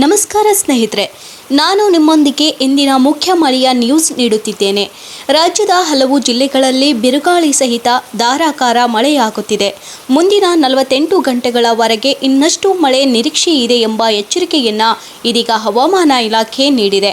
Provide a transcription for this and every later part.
ನಮಸ್ಕಾರ ಸ್ನೇಹಿತರೆ, ನಾನು ನಿಮ್ಮೊಂದಿಗೆ ಇಂದಿನ ಮುಖ್ಯ ಮಳೆಯ ನ್ಯೂಸ್ ನೀಡುತ್ತಿದ್ದೇನೆ. ರಾಜ್ಯದ ಹಲವು ಜಿಲ್ಲೆಗಳಲ್ಲಿ ಬಿರುಗಾಳಿ ಸಹಿತ ಧಾರಾಕಾರ ಮಳೆಯಾಗುತ್ತಿದೆ. ಮುಂದಿನ ನಲವತ್ತೆಂಟು ಗಂಟೆಗಳವರೆಗೆ ಇನ್ನಷ್ಟು ಮಳೆ ನಿರೀಕ್ಷೆ ಇದೆ ಎಂಬ ಎಚ್ಚರಿಕೆಯನ್ನು ಇದೀಗ ಹವಾಮಾನ ಇಲಾಖೆ ನೀಡಿದೆ.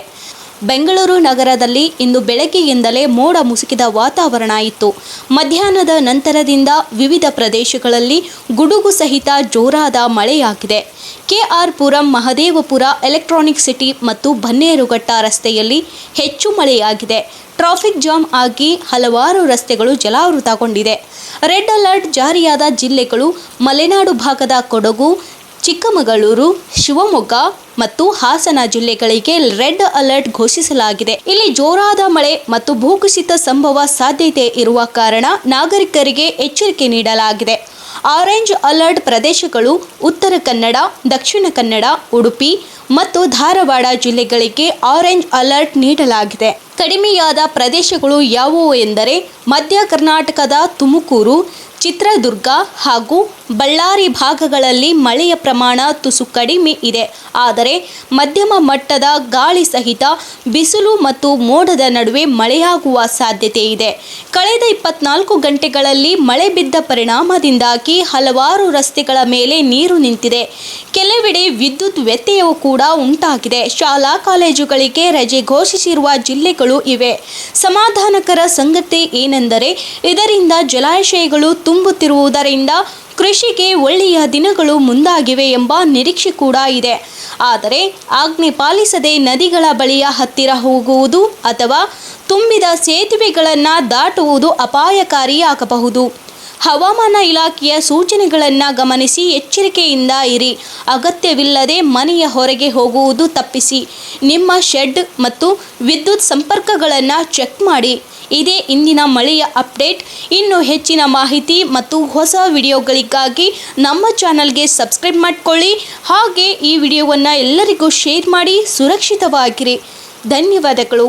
ಬೆಂಗಳೂರು ನಗರದಲ್ಲಿ ಇಂದು ಬೆಳಗ್ಗೆಯಿಂದಲೇ ಮೋಡ ಮುಸುಕಿದ ವಾತಾವರಣ ಇತ್ತು. ಮಧ್ಯಾಹ್ನದ ನಂತರದಿಂದ ವಿವಿಧ ಪ್ರದೇಶಗಳಲ್ಲಿ ಗುಡುಗು ಸಹಿತ ಜೋರಾದ ಮಳೆಯಾಗಿದೆ. KR Puram Mahadevapura, electronic city ಮತ್ತು ಬನ್ನೇರುಘಟ್ಟ ರಸ್ತೆಯಲ್ಲಿ ಹೆಚ್ಚು ಮಳೆಯಾಗಿದೆ. ಟ್ರಾಫಿಕ್ ಜಾಮ್ ಆಗಿ ಹಲವಾರು ರಸ್ತೆಗಳು ಜಲಾವೃತಗೊಂಡಿದೆ. ರೆಡ್ ಅಲರ್ಟ್ ಜಾರಿಯಾದ ಜಿಲ್ಲೆಗಳು ಮಲೆನಾಡು ಭಾಗದ ಕೊಡಗು ಚಿಕ್ಕಮಗಳೂರು, ಶಿವಮೊಗ್ಗ ಮತ್ತು ಹಾಸನ ಜಿಲ್ಲೆಗಳಿಗೆ ರೆಡ್ ಅಲರ್ಟ್ ಘೋಷಿಸಲಾಗಿದೆ. ಇಲ್ಲಿ ಜೋರಾದ ಮಳೆ ಮತ್ತು ಭೂಕುಸಿತ ಸಂಭವ ಸಾಧ್ಯತೆ ಇರುವ ಕಾರಣ ನಾಗರಿಕರಿಗೆ ಎಚ್ಚರಿಕೆ ನೀಡಲಾಗಿದೆ. ಆರೆಂಜ್ ಅಲರ್ಟ್ ಪ್ರದೇಶಗಳು ಉತ್ತರ ಕನ್ನಡ, ದಕ್ಷಿಣ ಕನ್ನಡ, ಉಡುಪಿ ಮತ್ತು ಧಾರವಾಡ ಜಿಲ್ಲೆಗಳಿಗೆ ಆರೆಂಜ್ ಅಲರ್ಟ್ ನೀಡಲಾಗಿದೆ. ಕಡಿಮೆಯಾದ ಪ್ರದೇಶಗಳು ಯಾವುವು ಎಂದರೆ ಮಧ್ಯ ಕರ್ನಾಟಕದ ತುಮಕೂರು ಚಿತ್ರದುರ್ಗ ಹಾಗೂ ಬಳ್ಳಾರಿ ಭಾಗಗಳಲ್ಲಿ ಮಳೆಯ ಪ್ರಮಾಣ ತುಸು ಕಡಿಮೆ ಇದೆ. ಆದರೆ ಮಧ್ಯಮ ಮಟ್ಟದ ಗಾಳಿ ಸಹಿತ ಬಿಸಿಲು ಮತ್ತು ಮೋಡದ ನಡುವೆ ಮಳೆಯಾಗುವ ಸಾಧ್ಯತೆ ಇದೆ. ಕಳೆದ ಇಪ್ಪತ್ನಾಲ್ಕು ಗಂಟೆಗಳಲ್ಲಿ ಮಳೆ ಬಿದ್ದ ಪರಿಣಾಮದಿಂದಾಗಿ ಹಲವಾರು ರಸ್ತೆಗಳ ಮೇಲೆ ನೀರು ನಿಂತಿದೆ. ಕೆಲವೆಡೆ ವಿದ್ಯುತ್ ವ್ಯತ್ಯಯವು ಕೂಡ ಉಂಟಾಗಿದೆ. ಶಾಲಾ ಕಾಲೇಜುಗಳಿಗೆ ರಜೆ ಘೋಷಿಸಿರುವ ಜಿಲ್ಲೆಗಳು ಇವೆ. ಸಮಾಧಾನಕರ ಸಂಗತಿ ಏನೆಂದರೆ ಇದರಿಂದ ಜಲಾಶಯಗಳು ತುಂಬುತ್ತಿರುವುದರಿಂದ ಕೃಷಿಗೆ ಒಳ್ಳೆಯ ದಿನಗಳು ಮುಂದಾಗಿವೆ ಎಂಬ ನಿರೀಕ್ಷೆ ಕೂಡ ಇದೆ. ಆದರೆ ಆಜ್ಞೆ ಪಾಲಿಸದೆ ನದಿಗಳ ಬಳಿಯ ಹತ್ತಿರ ಹೋಗುವುದು ಅಥವಾ ತುಂಬಿದ ಸೇತುವೆಗಳನ್ನು ದಾಟುವುದು ಅಪಾಯಕಾರಿಯಾಗಬಹುದು. ಹವಾಮಾನ ಇಲಾಖೆಯ ಸೂಚನೆಗಳನ್ನು ಗಮನಿಸಿ ಎಚ್ಚರಿಕೆಯಿಂದ ಇರಿ. ಅಗತ್ಯವಿಲ್ಲದೆ ಮನೆಯ ಹೊರಗೆ ಹೋಗುವುದು ತಪ್ಪಿಸಿ. ನಿಮ್ಮ ಶೆಡ್ ಮತ್ತು ವಿದ್ಯುತ್ ಸಂಪರ್ಕಗಳನ್ನು ಚೆಕ್ ಮಾಡಿ. ಇದೇ ಇಂದಿನ ಮಳೆಯ ಅಪ್ಡೇಟ್. ಇನ್ನು ಹೆಚ್ಚಿನ ಮಾಹಿತಿ ಮತ್ತು ಹೊಸ ವಿಡಿಯೋಗಳಿಗಾಗಿ ನಮ್ಮ ಚಾನಲ್ಗೆ ಸಬ್ಸ್ಕ್ರೈಬ್ ಮಾಡಿಕೊಳ್ಳಿ. ಹಾಗೆ ಈ ವಿಡಿಯೋವನ್ನು ಎಲ್ಲರಿಗೂ ಶೇರ್ ಮಾಡಿ ಸುರಕ್ಷಿತವಾಗಿರಿ. ಧನ್ಯವಾದಗಳು.